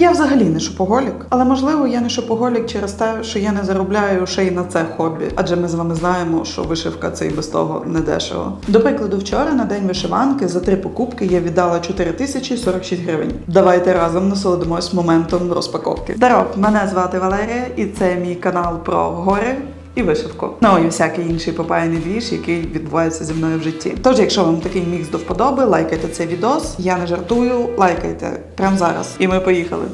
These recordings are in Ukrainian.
Я взагалі не шопоголік, але можливо я не шопоголік через те, що я не заробляю ще й на це хобі, адже ми з вами знаємо, що вишивка це і без того не дешево. До прикладу, вчора на день вишиванки за три покупки я віддала 4046 гривень. Давайте разом насолодимось моментом розпаковки. Здоров, мене звати Валерія, і це мій канал про гори. І вишивку. Ну і всякий інший попаяний двіж, який відбувається зі мною в житті. Тож, якщо вам такий мікс до вподоби, лайкайте цей відос. Я не жартую, лайкайте прямо зараз. І ми поїхали.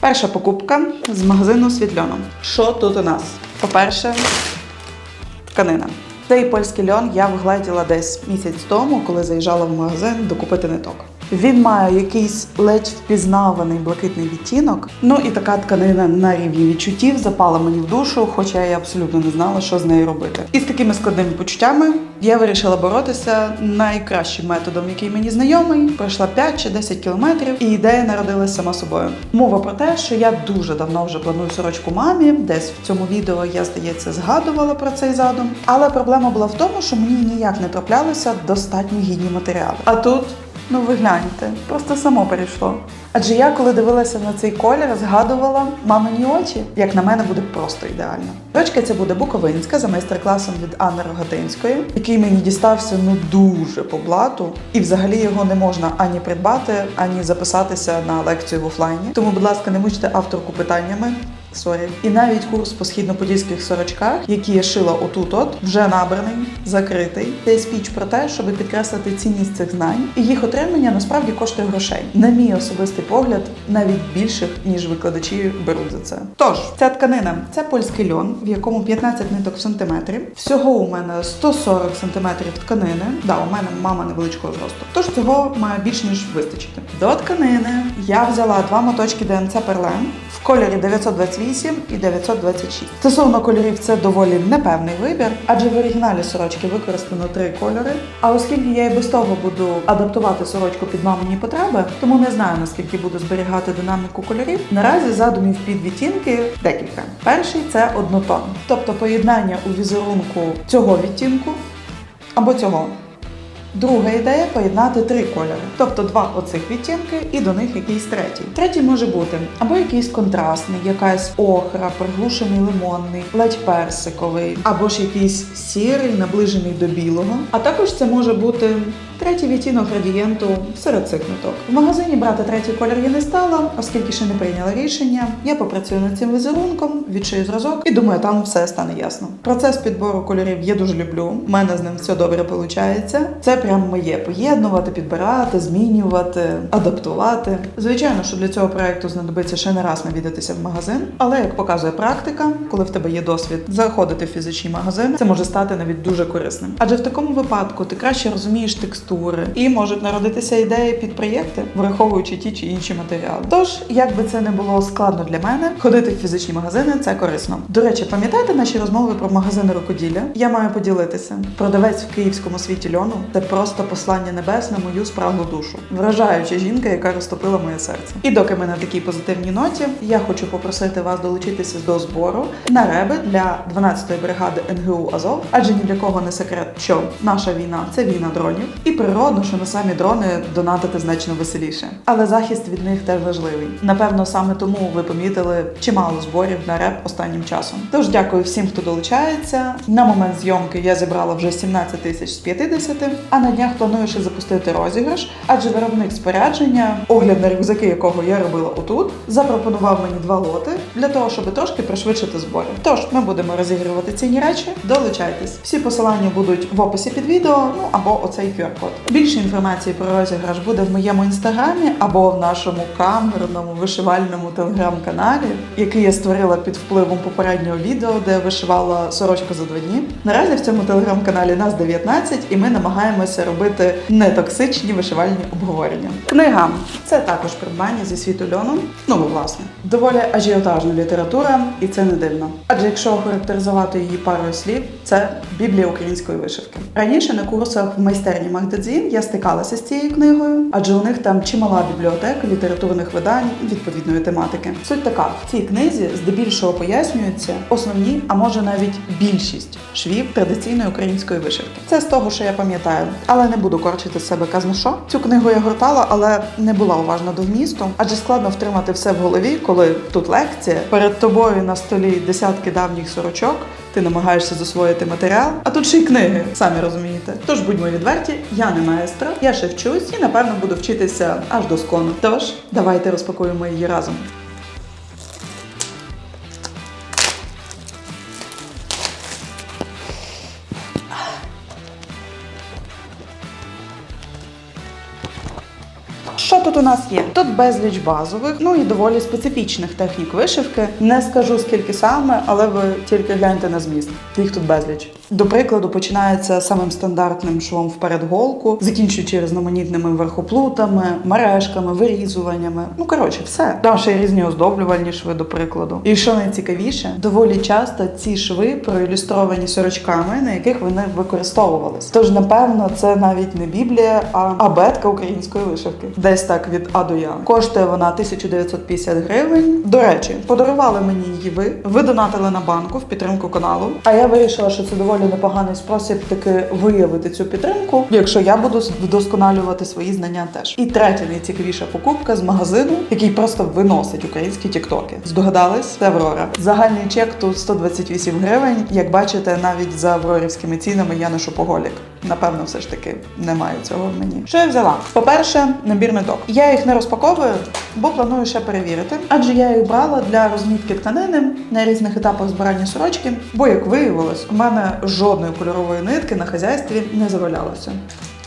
Перша покупка з магазину Світльоном. Що тут у нас? По-перше, тканина. Цей польський льон я вгледіла десь місяць тому, коли заїжджала в магазин докупити ниток. Він має якийсь ледь впізнаваний блакитний відтінок. Ну і така тканина на рівні відчуттів запала мені в душу, хоча я абсолютно не знала, що з нею робити. І з такими складними почуттями я вирішила боротися найкращим методом, який мені знайомий. Пройшла 5 чи 10 кілометрів, і ідея народилась сама собою. Мова про те, що я дуже давно вже планую сорочку мамі. Десь в цьому відео я здається згадувала про цей задум. Але проблема була в тому, що мені ніяк не траплялися достатньо гідні матеріали. А тут. Ну, ви гляньте, просто само перейшло. Адже я, коли дивилася на цей колір, згадувала мамині очі. Як на мене, буде просто ідеально. Рочка ця буде Буковинська за майстер-класом від Анни Рогатинської, який мені дістався ну дуже по блату, і взагалі його не можна ані придбати, ані записатися на лекцію в офлайні. Тому, будь ласка, не мучте авторку питаннями. Сорі. І навіть курс по східно-подільських сорочках, які я шила отут, от вже набраний, закритий. Це спіч про те, щоб підкреслити цінність цих знань, і їх отримання насправді коштує грошей. На мій особистий погляд, навіть більших ніж викладачі беруть за це. Тож ця тканина це польський льон, в якому 15 ниток в сантиметрі. Всього у мене 140 сантиметрів тканини. Да, у мене мама невеличкого зросту. Тож цього має більш ніж вистачити. До тканини я взяла два моточки ДМЦ Перлен в кольорі 928 і 926. Стосовно кольорів, це доволі непевний вибір, адже в оригіналі сорочки використано три кольори. А оскільки я і без того буду адаптувати сорочку під мамині потреби, тому не знаю наскільки буду зберігати динаміку кольорів. Наразі задумів під відтінки декілька. Перший це однотон, тобто поєднання у візерунку цього відтінку або цього. Друга ідея поєднати три кольори, тобто два оцих відтінки і до них якийсь третій. Третій може бути або якийсь контрастний, якась охра, приглушений лимонний, ледь персиковий, або ж якийсь сірий, наближений до білого. А також це може бути третій відтінок градієнту серед цих ниток. В магазині брати третій колір я не стала, оскільки ще не прийняла рішення. Я попрацюю над цим візерунком, відшию зразок і думаю, там все стане ясно. Процес підбору кольорів я дуже люблю. У мене з ним все добре виходить. Це прям моє поєднувати, підбирати, змінювати, адаптувати. Звичайно, що для цього проекту знадобиться ще не раз навідатися в магазин, але як показує практика, коли в тебе є досвід заходити в фізичний магазин, це може стати навіть дуже корисним. Адже в такому випадку ти краще розумієш текстури і можуть народитися ідеї під проєкти, враховуючи ті чи інші матеріали. Тож, як би це не було складно для мене, ходити в фізичні магазини це корисно. До речі, пам'ятаєте наші розмови про магазини рукоділля? Я маю поділитися. Продавець в київському світі льону це просто послання небес на мою спраглу душу. Вражаюча жінка, яка розтопила моє серце. І доки ми на такій позитивній ноті, я хочу попросити вас долучитися до збору на реби для 12-ї бригади НГУ Азов, адже ні для кого не секрет, що наша війна це війна дронів, і природно, що на самі дрони донатити значно веселіше. Але захист від них теж важливий. Напевно, саме тому ви помітили чимало зборів на реп останнім часом. Тож дякую всім, хто долучається. На момент зйомки я зібрала вже 17 тисяч з 50, а на днях планую ще запустити розіграш, адже виробник спорядження, огляд на рюкзаки, якого я робила отут, запропонував мені два лоти для того, щоб трошки пришвидшити збори. Тож ми будемо розігрувати цінні речі. Долучайтесь. Всі посилання будуть в описі під відео, ну або оцей QR-код. Більше інформації про розіграш буде в моєму інстаграмі або в нашому камерному вишивальному телеграм-каналі, який я створила під впливом попереднього відео, де вишивала сорочку за два дні. Наразі в цьому телеграм-каналі нас 19, і ми намагаємося робити нетоксичні вишивальні обговорення. Книга це також придбання зі світу льону. Ну, власне, доволі ажіотажна література, і це не дивно. Адже якщо охарактеризувати її парою слів, це біблія української вишивки. Раніше на курсах в майстерні Магдадзін я стикалася з цією книгою, адже у них там чимала бібліотека літературних видань відповідної тематики. Суть така: в цій книзі здебільшого пояснюються основні, а може навіть більшість швів традиційної української вишивки. Це з того, що я пам'ятаю. Але не буду корчити з себе казно що. Цю книгу я гортала, але не була уважна до вмісту, адже складно втримати все в голові, коли тут лекція. Перед тобою на столі десятки давніх сорочок. Ти намагаєшся засвоїти матеріал, а тут ще й книги, самі розумієте. Тож будьмо відверті, я не маестро, я ще вчусь і напевно буду вчитися аж до скону. Тож давайте розпакуємо її разом. Тут у нас є? Тут безліч базових, ну і доволі специфічних технік вишивки. Не скажу скільки саме, але ви тільки гляньте на зміст. Їх тут безліч. До прикладу, починається самим стандартним швом вперед голку, закінчуючи різноманітними верхоплутами, мережками, вирізуваннями. Ну коротше, все. Там ще й різні оздоблювальні шви, до прикладу. І що найцікавіше, доволі часто ці шви проілюстровані сорочками, на яких вони використовувались. Тож, напевно, це навіть не біблія, а абетка української вишивки. Десь так від А до Я. Коштує вона 1950 гривень. До речі, подарували мені її ви. Ви донатили на банку в підтримку каналу. А я вирішила, що це доволі непоганий спосіб таки виявити цю підтримку, якщо я буду вдосконалювати свої знання теж. І третя найцікавіша покупка з магазину, який просто виносить українські тіктоки. Здогадались? Це Аврора. Загальний чек тут 128 гривень. Як бачите, навіть за аврорівськими цінами я не шопоголік. Напевно, все ж таки немає цього в мені. Що я взяла? По-перше, набір ниток. Я їх не розпаковую, бо планую ще перевірити. Адже я їх брала для розмітки тканини на різних етапах збирання сорочки. Бо, як виявилось, у мене жодної кольорової нитки на хазяйстві не завалялося.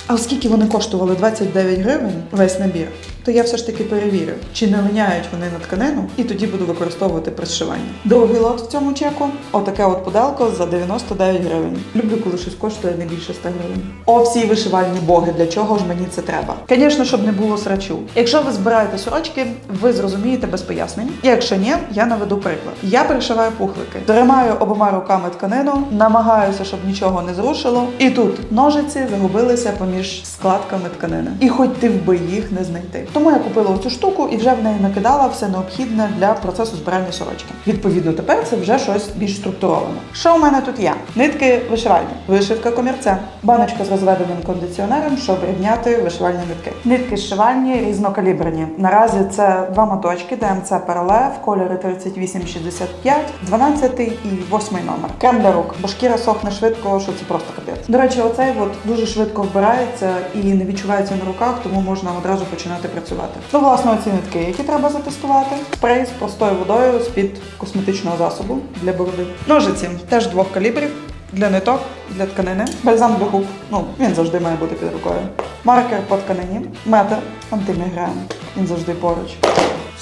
А оскільки вони коштували 29 гривень весь набір, то я все ж таки перевірю, чи не линяють вони на тканину, і тоді буду використовувати при зшиванні. Другий лот в цьому чеку отаке от пуделко за 99 гривень. Люблю, коли щось коштує не більше 100 гривень. О, всі вишивальні боги, для чого ж мені це треба? Звісно, щоб не було срачу. Якщо ви збираєте сорочки, ви зрозумієте без пояснень. Якщо ні, я наведу приклад. Я пришиваю пухлики, тримаю обома руками тканину, намагаюся, щоб нічого не зрушило. І тут ножиці загубилися поміж складками тканини. І хоч ти вбий їх не знайти. Тому я купила цю штуку і вже в неї накидала все необхідне для процесу збирання сорочки. Відповідно, тепер це вже щось більш структуроване. Що у мене тут є? Нитки вишивальні, вишивка комірця, баночка з розведеним кондиціонером, щоб рівняти вишивальні нитки. Нитки зшивальні різнокаліберні. Наразі це два моточки ДМЦ Парале в кольорі 3865, 12 і 8 номер. Крем для рук, бо шкіра сохне швидко, що це просто капець. До речі, оцей от дуже швидко вбирається і не відчувається на руках, тому можна одразу починати працювати. Ну, власне, оці нитки, які треба затестувати. Спрей з простою водою з-під косметичного засобу для бороди. Ножиці теж двох калібрів. Для ниток, для тканини, бальзам для губ. Ну, він завжди має бути під рукою. Маркер по тканині, метр, антимігрен. Він завжди поруч.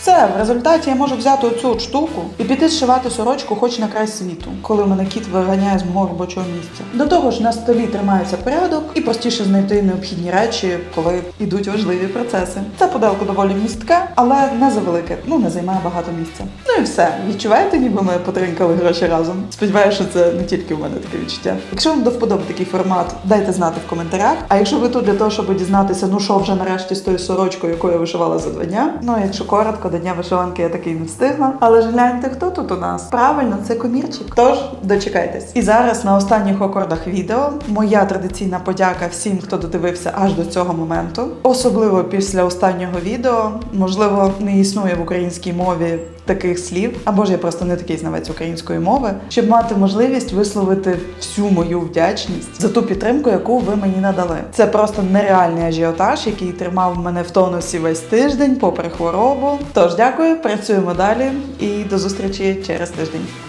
Все, в результаті я можу взяти оцю от штуку і піти зшивати сорочку хоч на край світу, коли мене кіт виганяє з мого робочого місця. До того ж, на столі тримається порядок і простіше знайти необхідні речі, коли йдуть важливі процеси. Це поделко доволі містке, але не завелике, ну не займає багато місця. Ну і все. Відчуваєте, ніби ми потринкали гроші разом. Сподіваюся, що це не тільки у мене таке відчуття. Якщо вам до вподоби такий формат, дайте знати в коментарях. А якщо ви тут для того, щоб дізнатися, ну що вже нарешті з тою сорочкою, яку я вишивала за два дня. Ну якщо коротко, до дня вишиванки я таки не встигла. Але ж гляньте, хто тут у нас? Правильно, це комірчик. Тож дочекайтесь. І зараз на останніх акордах відео моя традиційна подяка всім, хто додивився аж до цього моменту. Особливо після останнього відео, можливо, не існує в українській мові таких слів, або ж я просто не такий знавець української мови, щоб мати можливість висловити всю мою вдячність за ту підтримку, яку ви мені надали. Це просто нереальний ажіотаж, який тримав мене в тонусі весь тиждень, попри хворобу. Тож дякую, працюємо далі і до зустрічі через тиждень.